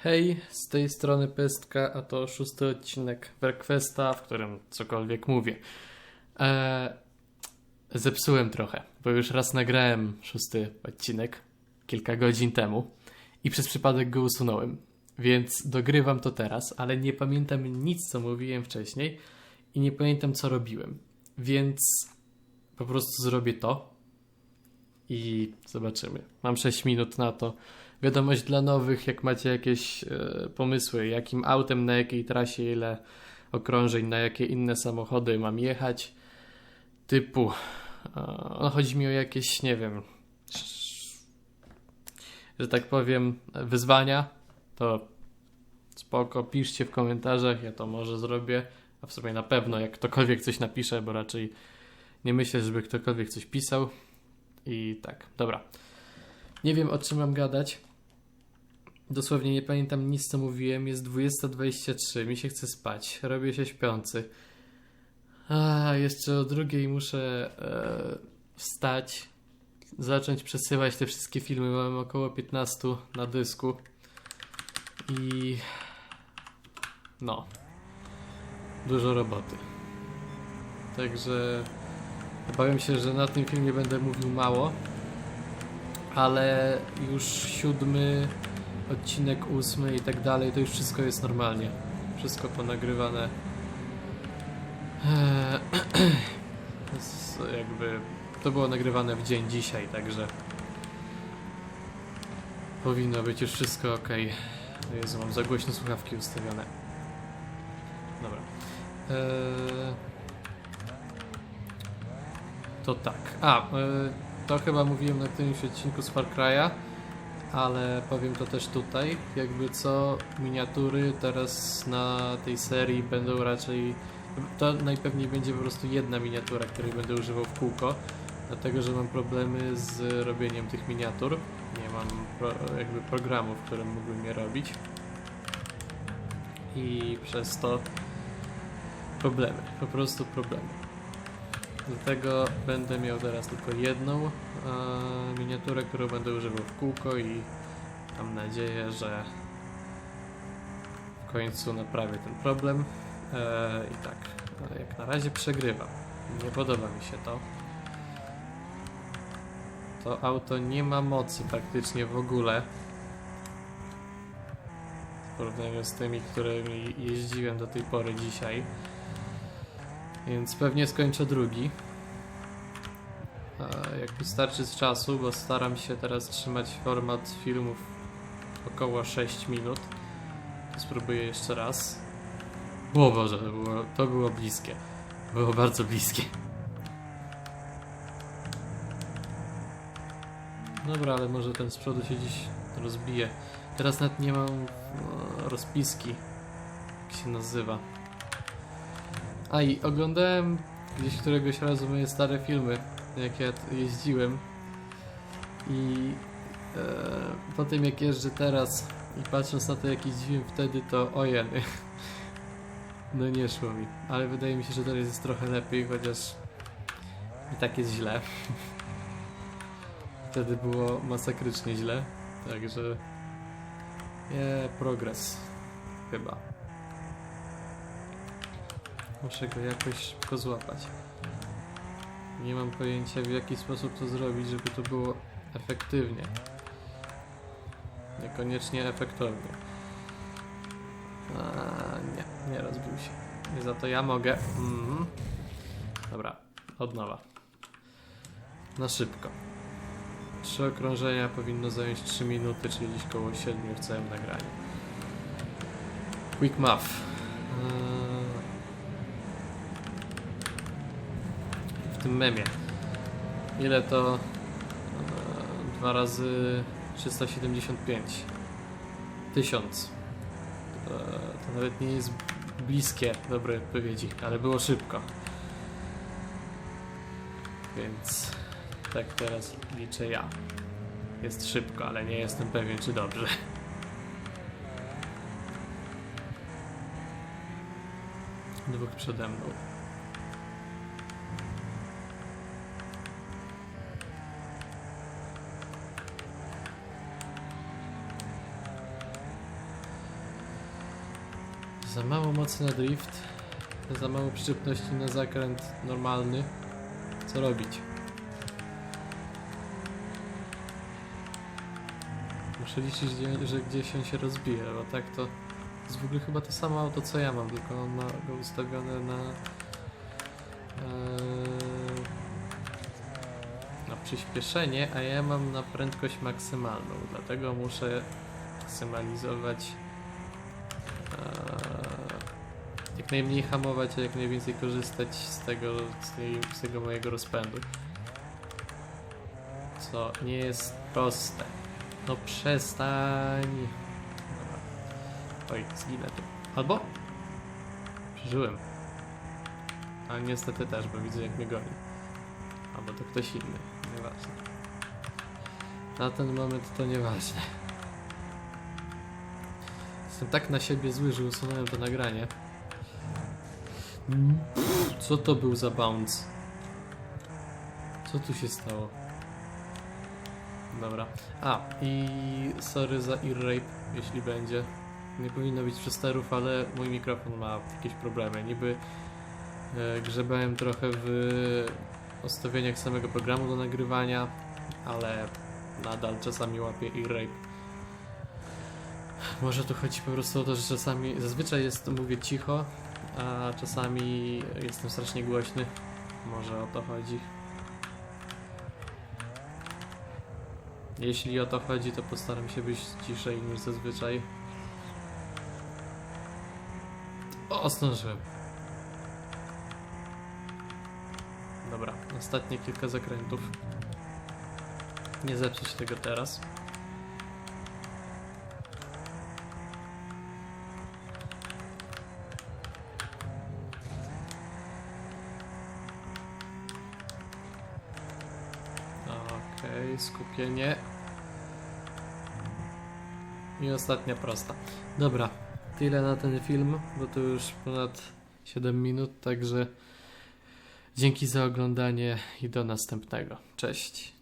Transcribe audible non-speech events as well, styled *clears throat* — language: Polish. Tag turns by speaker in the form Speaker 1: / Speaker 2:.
Speaker 1: Hej, z tej strony Pestka, a to szósty odcinek Werkwesta, w którym cokolwiek mówię. Eee, zepsułem trochę, bo już raz nagrałem szósty odcinek kilka godzin temu i przez przypadek go usunąłem. Więc dogrywam to teraz, ale nie pamiętam nic, co mówiłem wcześniej i nie pamiętam, co robiłem. Więc po prostu zrobię to i zobaczymy. Mam 6 minut na to. Wiadomość dla nowych, jak macie jakieś e, pomysły, jakim autem, na jakiej trasie, ile okrążeń, na jakie inne samochody mam jechać. Typu, e, no chodzi mi o jakieś, nie wiem, że tak powiem, wyzwania, to spoko, piszcie w komentarzach, ja to może zrobię, a w sumie na pewno, jak ktokolwiek coś napisze, bo raczej nie myślę, żeby ktokolwiek coś pisał. I tak, dobra. Nie wiem o czym mam gadać. Dosłownie nie pamiętam nic co mówiłem. Jest 20.23, mi się chce spać. Robię się śpiący. A, jeszcze o drugiej muszę e, wstać, zacząć przesyłać te wszystkie filmy. Mam około 15 na dysku. I no, dużo roboty. Także obawiam się, że na tym filmie będę mówił mało, ale już siódmy odcinek, ósmy i tak dalej, to już wszystko jest normalnie. Wszystko ponagrywane. Eee, *clears throat* jakby to było nagrywane w dzień dzisiaj, także powinno być już wszystko ok. Jezu, mam za głośno słuchawki ustawione. Dobra. Eee, to tak. A, e, to chyba mówiłem na którymś odcinku z Far Cry'a, ale powiem to też tutaj. Jakby co, miniatury teraz na tej serii będą raczej. To najpewniej będzie po prostu jedna miniatura, której będę używał w kółko, dlatego że mam problemy z robieniem tych miniatur. Nie mam pro, jakby programu, w którym mógłbym je robić. I przez to problemy, po prostu problemy. Dlatego będę miał teraz tylko jedną e, miniaturę, którą będę używał w kółko i mam nadzieję, że w końcu naprawię ten problem. E, I tak, no, jak na razie przegrywam. Nie podoba mi się to. To auto nie ma mocy praktycznie w ogóle. W porównaniu z tymi, którymi jeździłem do tej pory dzisiaj. Więc pewnie skończę drugi. Jak wystarczy z czasu, bo staram się teraz trzymać format filmów około 6 minut. Spróbuję jeszcze raz. O Boże, to było, to było bliskie. Było bardzo bliskie. Dobra, ale może ten z przodu się dziś rozbije. Teraz nawet nie mam e, rozpiski. Jak się nazywa. A i oglądałem gdzieś któregoś razu moje stare filmy, jak ja jeździłem. I e, po tym jak jeżdżę teraz i patrząc na to jak jeździłem wtedy, to ojeny. *laughs* No nie szło mi. Ale wydaje mi się, że teraz jest trochę lepiej, chociaż i tak jest źle. *laughs* Wtedy było masakrycznie źle. Także nie, progres. Chyba. Muszę go jakoś szybko złapać. Nie mam pojęcia w jaki sposób to zrobić, żeby to było efektywnie. Niekoniecznie efektownie. A, nie, nie rozbił się. I za to ja mogę. Mhm. Dobra, od nowa. Na szybko. Trzy okrążenia powinno zająć 3 minuty, czyli gdzieś koło 7 w całym nagraniu. Quick Muff. Tym memie. Ile to? Eee, Dwa razy 375. Tysiąc. Eee, To nawet nie jest bliskie dobrej odpowiedzi, ale było szybko. Więc tak teraz liczę ja. Jest szybko, ale nie jestem pewien, czy dobrze. Dwóch przede mną. Za mało mocy na drift, za mało przyczepności na zakręt normalny. Co robić? Muszę liczyć, że gdzieś on się rozbije, bo tak to jest w ogóle chyba to samo auto co ja mam, tylko on ma go ustawione na eee, na przyspieszenie, a ja mam na prędkość maksymalną, dlatego muszę maksymalizować eee, jak najmniej hamować, a jak najwięcej korzystać z tego, z, tego mojego rozpędu. Co nie jest proste. No przestań. Dobra. Oj, zginę tu. Albo? Przeżyłem. Ale niestety też, bo widzę jak mnie goni. Albo to ktoś inny. Nieważne. Na ten moment to nieważne. Jestem tak na siebie zły, że usunąłem to nagranie. Co to był za bounce? Co tu się stało? Dobra. A, i sorry za ear rape, jeśli będzie. Nie powinno być przesterów, ale mój mikrofon ma jakieś problemy. Niby e, grzebałem trochę w ustawieniach samego programu do nagrywania, ale nadal czasami łapie ear rape. Może tu chodzi po prostu o to, że czasami, zazwyczaj jest, mówię cicho, a czasami jestem strasznie głośny. Może o to chodzi. Jeśli o to chodzi, to postaram się być ciszej niż zazwyczaj. O, zdążyłem. Dobra, ostatnie kilka zakrętów. Nie zepsuć tego teraz. Okej, skupienie. I ostatnia prosta. Dobra, tyle na ten film, bo to już ponad 7 minut, także dzięki za oglądanie i do następnego. Cześć.